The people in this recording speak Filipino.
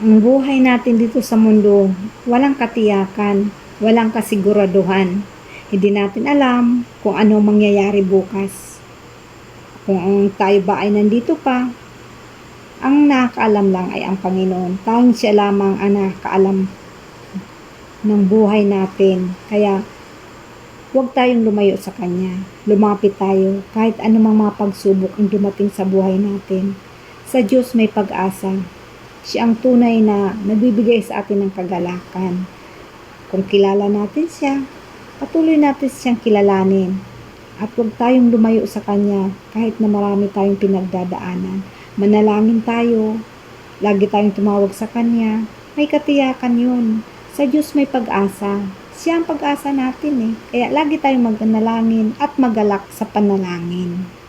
Ang buhay natin dito sa mundo, walang katiyakan, walang kasiguraduhan. Hindi natin alam kung ano mangyayari bukas. Kung tayo ba ay nandito pa, ang nakakaalam lang ay ang Panginoon. Tanging siya lamang ang nakakaalam ng buhay natin. Kaya, huwag tayong lumayo sa Kanya. Lumapit tayo kahit anumang mga pagsubok ang dumating sa buhay natin. Sa Diyos may pag-asa. Siya ang tunay na nagbibigay sa atin ng kagalakan. Kung kilala natin siya, patuloy natin siyang kilalanin. At huwag tayong lumayo sa Kanya kahit na marami tayong pinagdadaanan. Manalangin tayo. Lagi tayong tumawag sa Kanya. May katiyakan yun. Sa Diyos may pag-asa. Siya ang pag-asa natin eh. Kaya lagi tayong magnalangin at magalak sa panalangin.